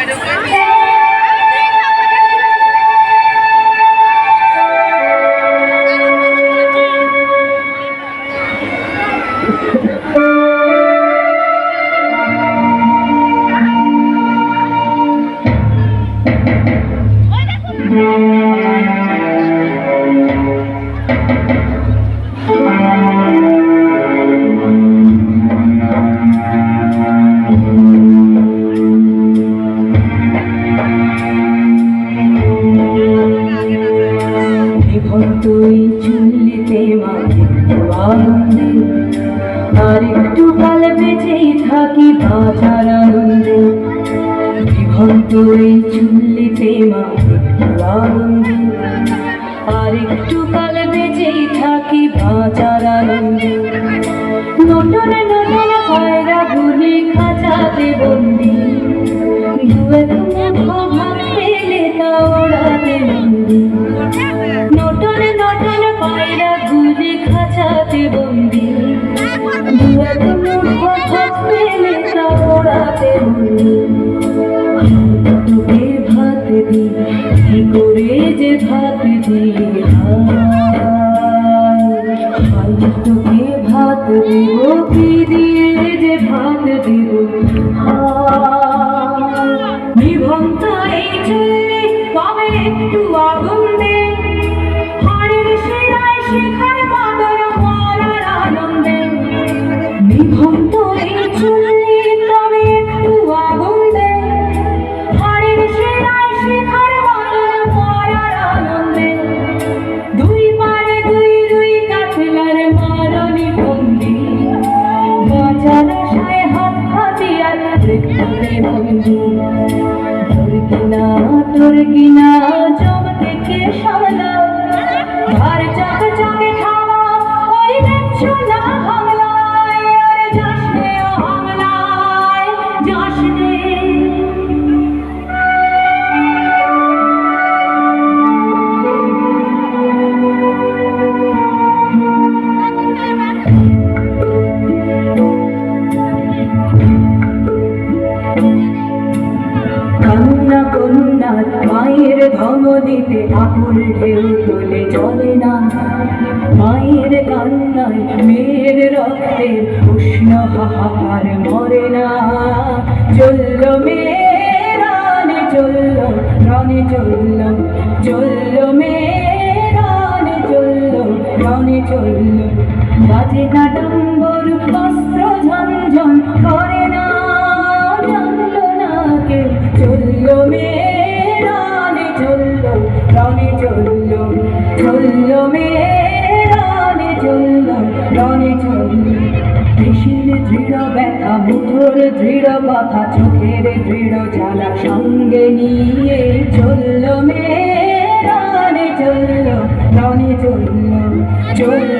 rồi đừng có আর একটু কাল বেঁচেই থাকি বাঁচার আনন্দে। জীবন্ত এই চুল্লিতে মাকে আনন্দে। আর একটু কাল বেঁচেই থাকি বাঁচার আনন্দে। নতুন নতুন পায়রা গুলি খাঁচাতে বন্দি। দু এক মুঠো ভাত পেলে তা ওড়াতে বন্দি। নতুন নতুন পায়রা গুলি খাঁচাতে বন্দি। করে যে ভাত তোকে ভাত দিব কি দিয়ে যে ভাত দিব। নিভন্ত এই ধমনীতে আকুল ঢেউ তোলে চলে না। মায়ের কান্নায় মেয়ের রক্তে উষ্ণ হাহাকার মরে না। চলল মেয়ে রানে চলল রানে চলল চলল মেয়ে রানে চলল রানে চলল। বাজে না চলল মেরানে চলল, রনে চলল পেশির দৃঢ় ব্যথা মুঠোর দৃঢ় কথা চোখের দৃঢ় জ্বালা সঙ্গে নিয়ে চলল চলল, রনে চলল চলল।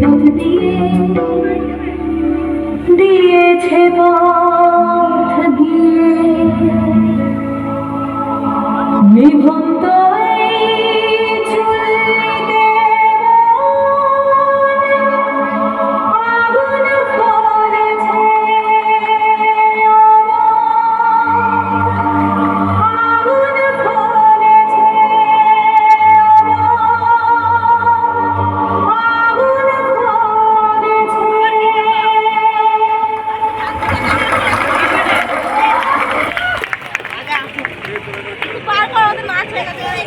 পথ দিয়ে দিয়েছে পথ দিয়ে নিভন্ত